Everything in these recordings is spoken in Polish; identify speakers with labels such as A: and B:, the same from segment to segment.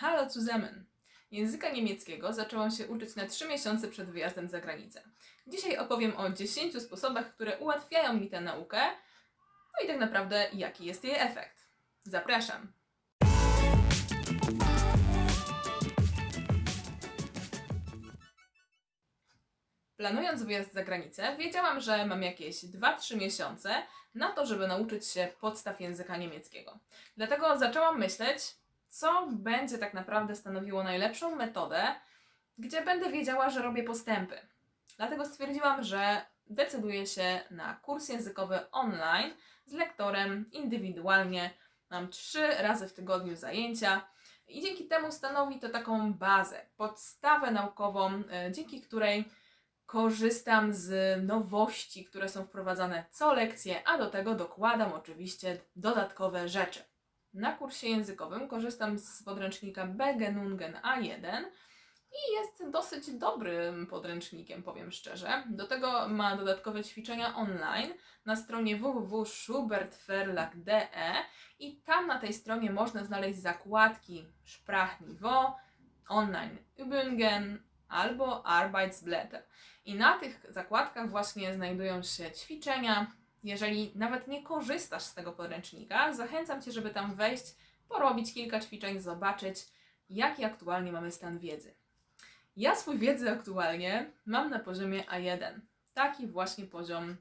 A: Hallo zusammen! Języka niemieckiego zaczęłam się uczyć na 3 miesiące przed wyjazdem za granicę. Dzisiaj opowiem o 10 sposobach, które ułatwiają mi tę naukę, no i tak naprawdę jaki jest jej efekt. Zapraszam! Planując wyjazd za granicę, wiedziałam, że mam jakieś 2-3 miesiące na to, żeby nauczyć się podstaw języka niemieckiego. Dlatego zaczęłam myśleć, co będzie tak naprawdę stanowiło najlepszą metodę, gdzie będę wiedziała, że robię postępy. Dlatego stwierdziłam, że decyduję się na kurs językowy online z lektorem indywidualnie. Mam trzy razy w tygodniu zajęcia i dzięki temu stanowi to taką bazę, podstawę naukową, e, dzięki której korzystam z nowości, które są wprowadzane co lekcję, a do tego dokładam oczywiście dodatkowe rzeczy. Na kursie językowym korzystam z podręcznika Begenungen A1 i jest dosyć dobrym podręcznikiem, powiem szczerze. Do tego ma dodatkowe ćwiczenia online na stronie www.schubertverlag.de i tam na tej stronie można znaleźć zakładki Sprachniveau, Online Übungen albo Arbeitsblätter. I na tych zakładkach właśnie znajdują się ćwiczenia. Jeżeli nawet nie korzystasz z tego podręcznika, zachęcam Cię, żeby tam wejść, porobić kilka ćwiczeń, zobaczyć, jaki aktualnie mamy stan wiedzy. Ja swój wiedzy aktualnie mam na poziomie A1. Taki właśnie poziom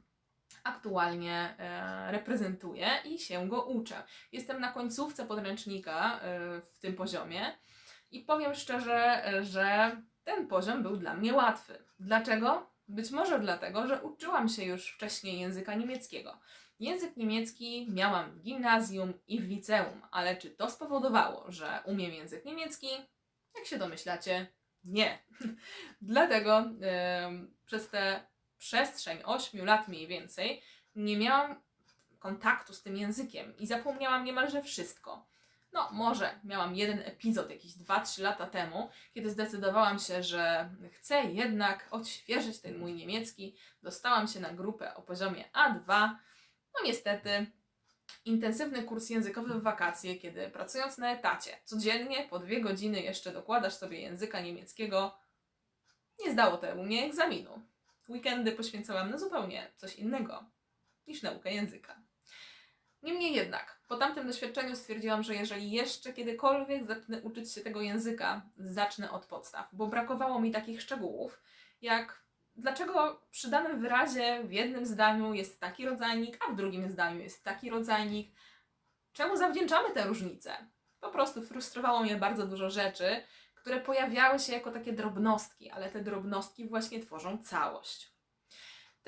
A: aktualnie e, reprezentuję i się go uczę. Jestem na końcówce podręcznika e, w tym poziomie i powiem szczerze, e, że ten poziom był dla mnie łatwy. Dlaczego? Być może dlatego, że uczyłam się już wcześniej języka niemieckiego. Język niemiecki miałam w gimnazjum i w liceum, ale czy to spowodowało, że umiem język niemiecki? Jak się domyślacie, nie. Dlatego em, przez te przestrzeń 8 lat mniej więcej nie miałam kontaktu z tym językiem i zapomniałam niemalże wszystko. No, może miałam jeden epizod jakieś 2-3 lata temu, kiedy zdecydowałam się, że chcę jednak odświeżyć ten mój niemiecki. Dostałam się na grupę o poziomie A2. No niestety, intensywny kurs językowy w wakacje, kiedy pracując na etacie, codziennie po dwie godziny jeszcze dokładasz sobie języka niemieckiego, nie zdało temu mnie egzaminu. Weekendy poświęcałam na zupełnie coś innego niż naukę języka. Niemniej jednak, po tamtym doświadczeniu stwierdziłam, że jeżeli jeszcze kiedykolwiek zacznę uczyć się tego języka, zacznę od podstaw, bo brakowało mi takich szczegółów, jak dlaczego przy danym wyrazie w jednym zdaniu jest taki rodzajnik, a w drugim zdaniu jest taki rodzajnik. Czemu zawdzięczamy te różnice? Po prostu frustrowało mnie bardzo dużo rzeczy, które pojawiały się jako takie drobnostki, ale te drobnostki właśnie tworzą całość.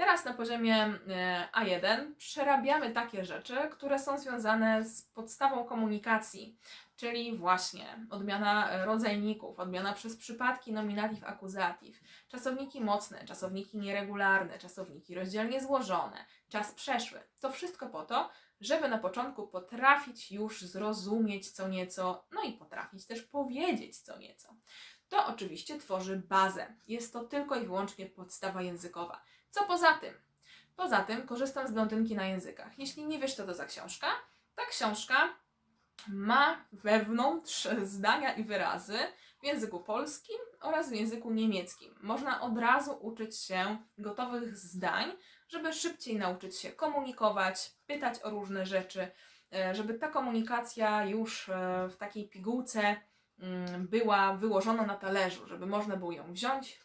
A: Teraz na poziomie e, A1 przerabiamy takie rzeczy, które są związane z podstawą komunikacji, czyli właśnie odmiana rodzajników, odmiana przez przypadki nominatyw akuzatyw, czasowniki mocne, czasowniki nieregularne, czasowniki rozdzielnie złożone, czas przeszły. To wszystko po to, żeby na początku potrafić już zrozumieć co nieco, no i potrafić też powiedzieć co nieco. To oczywiście tworzy bazę. Jest to tylko i wyłącznie podstawa językowa. Co poza tym? Poza tym korzystam z blondynki na językach. Jeśli nie wiesz, co to za książka, ta książka ma wewnątrz zdania i wyrazy w języku polskim oraz w języku niemieckim. Można od razu uczyć się gotowych zdań, żeby szybciej nauczyć się komunikować, pytać o różne rzeczy, e, żeby ta komunikacja już e, w takiej pigułce mm, była wyłożona na talerzu, żeby można było ją wziąć,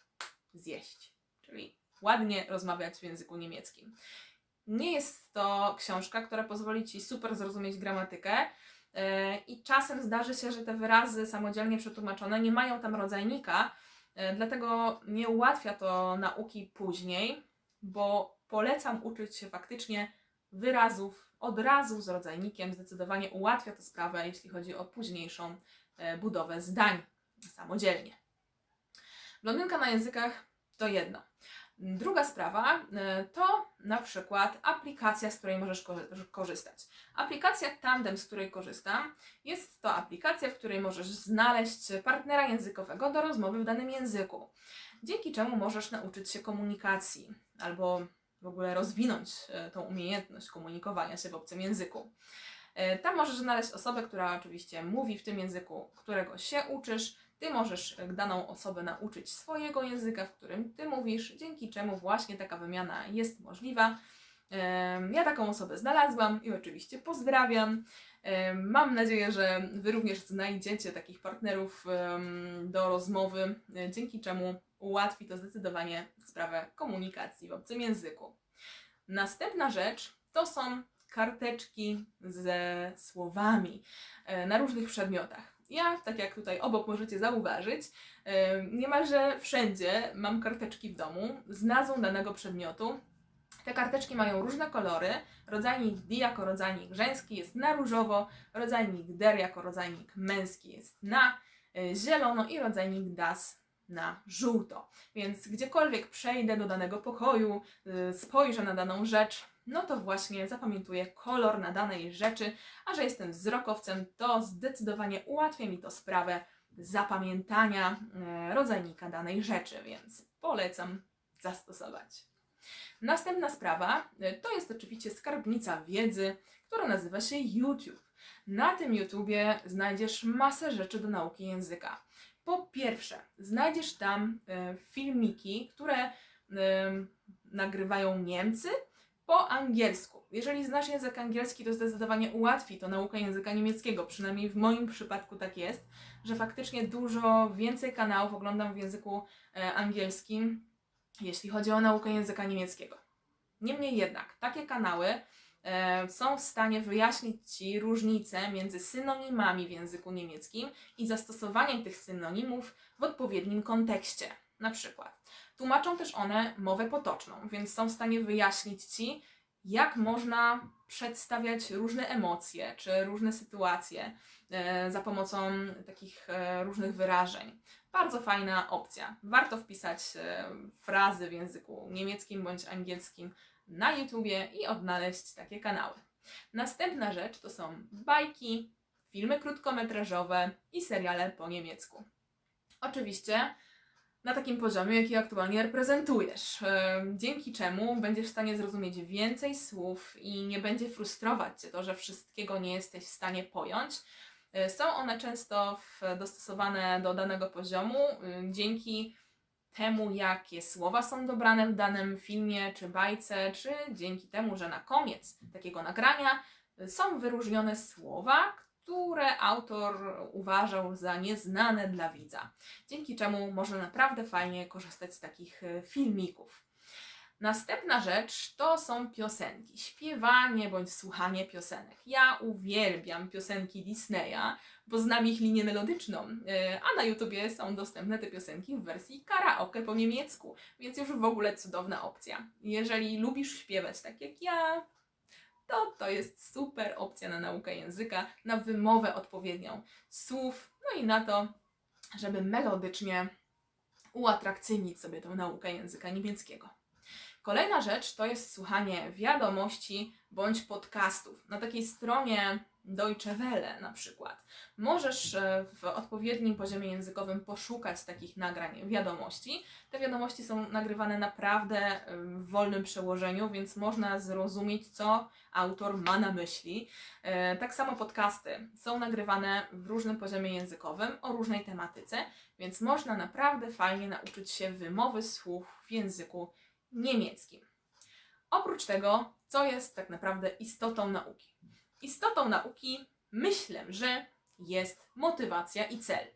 A: zjeść. Czyli ładnie rozmawiać w języku niemieckim. Nie jest to książka, która pozwoli Ci super zrozumieć gramatykę yy, i czasem zdarzy się, że te wyrazy samodzielnie przetłumaczone nie mają tam rodzajnika, yy, dlatego nie ułatwia to nauki później, bo polecam uczyć się faktycznie wyrazów od razu z rodzajnikiem. Zdecydowanie ułatwia to sprawę, jeśli chodzi o późniejszą yy, budowę zdań samodzielnie. Blondynka na językach to jedno. Druga sprawa y, to na przykład aplikacja, z której możesz ko- korzystać. Aplikacja Tandem, z której korzystam, jest to aplikacja, w której możesz znaleźć partnera językowego do rozmowy w danym języku, dzięki czemu możesz nauczyć się komunikacji albo w ogóle rozwinąć y, tą umiejętność komunikowania się w obcym języku. E, Tam możesz znaleźć osobę, która oczywiście mówi w tym języku, którego się uczysz. Ty możesz e, daną osobę nauczyć swojego języka, w którym ty mówisz, dzięki czemu właśnie taka wymiana jest możliwa. Ja taką osobę znalazłam i oczywiście pozdrawiam. Mam nadzieję, że Wy również znajdziecie takich partnerów do rozmowy, e, dzięki czemu ułatwi to zdecydowanie sprawę komunikacji w obcym języku. Następna rzecz to są karteczki ze słowami e, na różnych przedmiotach. Ja, tak jak tutaj obok możecie zauważyć, e, niemalże wszędzie mam karteczki w domu z nazwą danego przedmiotu. Te karteczki mają różne kolory. Rodzajnik D jako rodzajnik żeński jest na różowo, rodzajnik DER jako rodzajnik męski jest na e, zielono i rodzajnik DAS na żółto. Więc gdziekolwiek przejdę do danego pokoju, y, spojrzę na daną rzecz, no to właśnie zapamiętuję kolor na danej rzeczy, a że jestem wzrokowcem, to zdecydowanie ułatwia mi to sprawę zapamiętania e, rodzajnika danej rzeczy, więc polecam zastosować. Następna sprawa e, to jest oczywiście skarbnica wiedzy, która nazywa się YouTube. Na tym YouTubie znajdziesz masę rzeczy do nauki języka. Po pierwsze, znajdziesz tam e, filmiki, które nagrywają Niemcy po angielsku. Jeżeli znasz język angielski, to zdecydowanie ułatwi to naukę języka niemieckiego. Przynajmniej w moim przypadku tak jest, że faktycznie dużo więcej kanałów oglądam w języku e, angielskim, jeśli chodzi o naukę języka niemieckiego. Niemniej jednak, takie kanały e, są w stanie wyjaśnić Ci różnice między synonimami w języku niemieckim i zastosowaniem tych synonimów w odpowiednim kontekście. Na przykład, tłumaczą też one mowę potoczną, więc są w stanie wyjaśnić Ci, jak można przedstawiać różne emocje czy różne sytuacje e, za pomocą takich e, różnych wyrażeń. Bardzo fajna opcja. Warto wpisać e, frazy w języku niemieckim bądź angielskim na YouTubie i odnaleźć takie kanały. Następna rzecz to są bajki, filmy krótkometrażowe i seriale po niemiecku. Oczywiście na takim poziomie, jaki aktualnie reprezentujesz, e, dzięki czemu będziesz w stanie zrozumieć więcej słów i nie będzie frustrować Cię to, że wszystkiego nie jesteś w stanie pojąć. E, Są one często dostosowane do danego poziomu e, dzięki temu, jakie słowa są dobrane w danym filmie czy bajce, czy dzięki temu, że na koniec takiego nagrania y, są wyróżnione słowa, które autor uważał za nieznane dla widza. Dzięki czemu można naprawdę fajnie korzystać z takich y, filmików. Następna rzecz to są piosenki, śpiewanie bądź słuchanie piosenek. Ja uwielbiam piosenki Disneya, bo znam ich linię melodyczną, yy, a na YouTubie są dostępne te piosenki w wersji karaoke po niemiecku, więc już w ogóle cudowna opcja. Jeżeli lubisz śpiewać tak jak ja, to to jest super opcja na naukę języka, na wymowę odpowiednią słów, no i na to, żeby melodycznie uatrakcyjnić sobie tą naukę języka niemieckiego. Kolejna rzecz to jest słuchanie wiadomości bądź podcastów. Na takiej stronie Deutsche Welle na przykład możesz e, w odpowiednim poziomie językowym poszukać takich nagrań wiadomości. Te wiadomości są nagrywane naprawdę w wolnym przełożeniu, więc można zrozumieć, co autor ma na myśli. E, Tak samo podcasty są nagrywane w różnym poziomie językowym o różnej tematyce, więc można naprawdę fajnie nauczyć się wymowy słów w języku niemieckim. Oprócz tego, co jest tak naprawdę istotą nauki? Istotą nauki myślę, że jest motywacja i cel.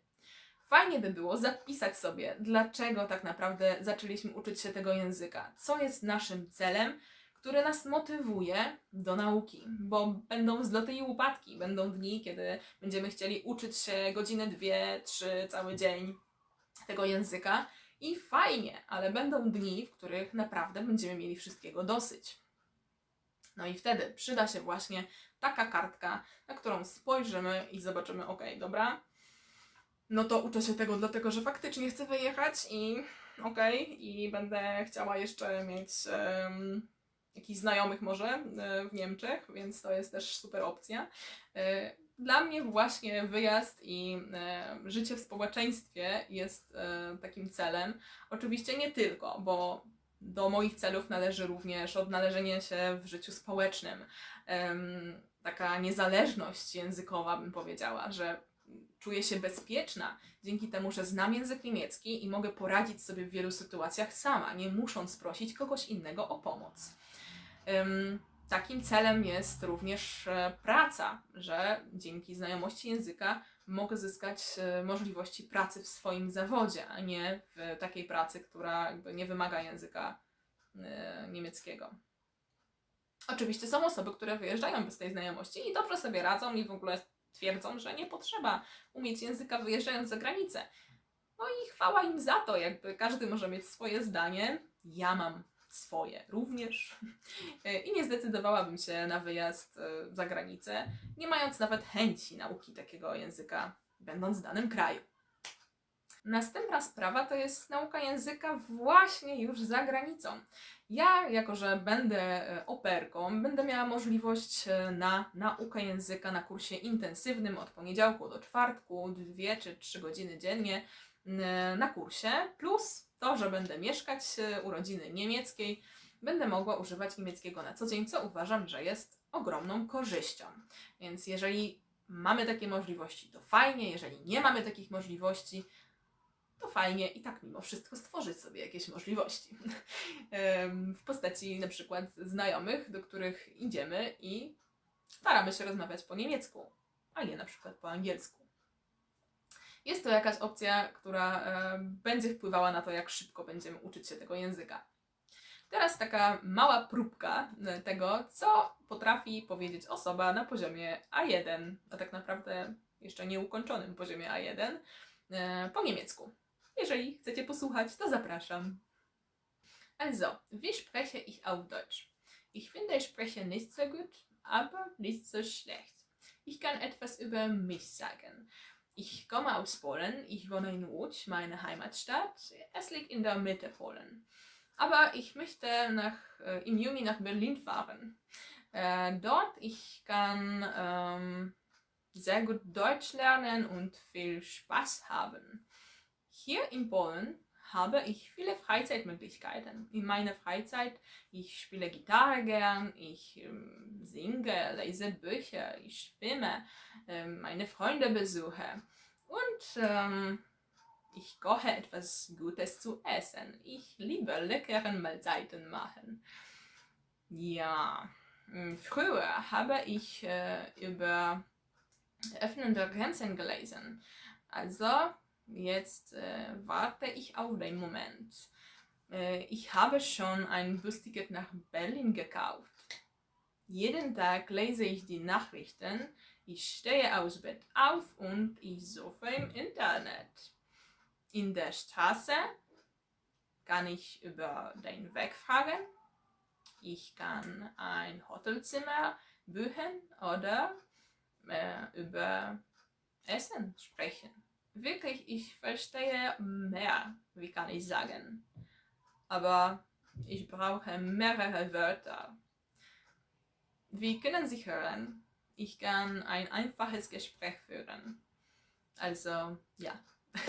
A: Fajnie by było zapisać sobie, dlaczego tak naprawdę zaczęliśmy uczyć się tego języka, co jest naszym celem, który nas motywuje do nauki, bo będą wzloty i upadki, będą dni, kiedy będziemy chcieli uczyć się godzinę, dwie, trzy, cały dzień tego języka i fajnie, ale będą dni, w których naprawdę będziemy mieli wszystkiego dosyć. No i wtedy przyda się właśnie taka kartka, na którą spojrzymy i zobaczymy, ok, dobra, no to uczę się tego dlatego, że faktycznie chcę wyjechać i okej, i będę chciała jeszcze mieć em, jakichś znajomych może e, w Niemczech, więc to jest też super opcja. E, Dla mnie właśnie wyjazd i e, życie w społeczeństwie jest takim celem. Oczywiście nie tylko, bo do moich celów należy również odnalezienie się w życiu społecznym. Taka niezależność językowa, bym powiedziała, że czuję się bezpieczna dzięki temu, że znam język niemiecki i mogę poradzić sobie w wielu sytuacjach sama, nie musząc prosić kogoś innego o pomoc. Ym, takim celem jest również e, praca, że dzięki znajomości języka mogę zyskać e, możliwości pracy w swoim zawodzie, a nie w takiej pracy, która nie wymaga języka e, niemieckiego. Oczywiście są osoby, które wyjeżdżają bez tej znajomości i dobrze sobie radzą i w ogóle twierdzą, że nie potrzeba umieć języka wyjeżdżając za granicę. No i chwała im za to, jakby każdy może mieć swoje zdanie. Ja mam swoje również. I nie zdecydowałabym się na wyjazd e, za granicę, nie mając nawet chęci nauki takiego języka, będąc w danym kraju. Następna sprawa to jest nauka języka właśnie już za granicą. Ja, jako że będę e, operką, będę miała możliwość e, na naukę języka na kursie intensywnym od poniedziałku do czwartku, dwie czy trzy godziny dziennie e, na kursie, plus to, że będę mieszkać u rodziny niemieckiej, będę mogła używać niemieckiego na co dzień, co uważam, że jest ogromną korzyścią. Więc jeżeli mamy takie możliwości, to fajnie, jeżeli nie mamy takich możliwości, to fajnie i tak mimo wszystko stworzyć sobie jakieś możliwości. W postaci na przykład znajomych, do których idziemy i staramy się rozmawiać po niemiecku, a nie na przykład po angielsku. Jest to jakaś opcja, która będzie wpływała na to, jak szybko będziemy uczyć się tego języka. Teraz taka mała próbka e, tego, co potrafi powiedzieć osoba na poziomie A1, a tak naprawdę jeszcze nieukończonym poziomie A1 e, po niemiecku. Jeżeli chcecie posłuchać, to zapraszam. Also, wie spreche ich auf Deutsch? Ich finde, ich spreche nicht so gut, aber nicht so schlecht. Ich kann etwas über mich sagen. Ich komme aus Polen, ich wohne in Łódź, meine Heimatstadt. Es liegt in der Mitte Polen. Aber ich möchte nach, äh, im Juni nach Berlin fahren. Äh, dort ich kann ähm, sehr gut Deutsch lernen und viel Spaß haben. Hier in Polen habe ich viele Freizeitmöglichkeiten. In meiner Freizeit, ich spiele Gitarre gern, ich ähm, singe, lese Bücher, ich schwimme, ähm, meine Freunde besuche und ähm, ich koche etwas Gutes zu essen. Ich liebe leckere Mahlzeiten machen. Ja, mm, früher habe ich äh, über Öffnen der Grenzen gelesen. Also Jetzt äh, warte ich auf den Moment. Äh, ich habe schon ein Busticket nach Berlin gekauft. Jeden Tag lese ich die Nachrichten. Ich stehe aus Bett auf und ich surfe im Internet. In der Straße kann ich über den Weg fragen. Ich kann ein Hotelzimmer buchen oder äh, über Essen sprechen. Wirklich, ich verstehe mehr, wie kann ich sagen. Aber ich brauche mehrere Wörter. Wie können Sie hören? Ich kann ein einfaches Gespräch führen. Also, ja.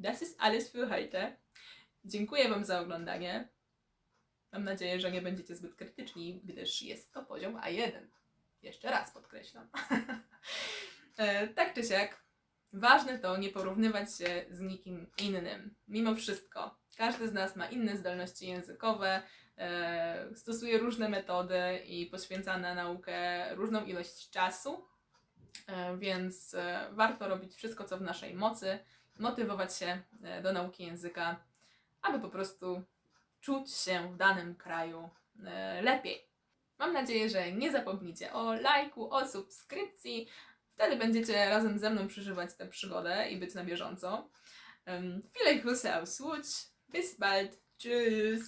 A: Das ist alles für heute. Dziękuję Wam za oglądanie. Mam nadzieję, że nie będziecie zbyt krytyczni, gdyż jest to poziom A1. Jeszcze raz podkreślam. E, tak czy siak, Ważne to nie porównywać się z nikim innym. Mimo wszystko, każdy z nas ma inne zdolności językowe, e, stosuje różne metody i poświęca na naukę różną ilość czasu, e, więc e, warto robić wszystko, co w naszej mocy, motywować się do nauki języka, aby po prostu czuć się w danym kraju lepiej. Mam nadzieję, że nie zapomnicie o lajku, o subskrypcji, Wtedy będziecie razem ze mną przeżywać tę przygodę i być na bieżąco. Um, aus Łódź. Bis bald. Tschüss.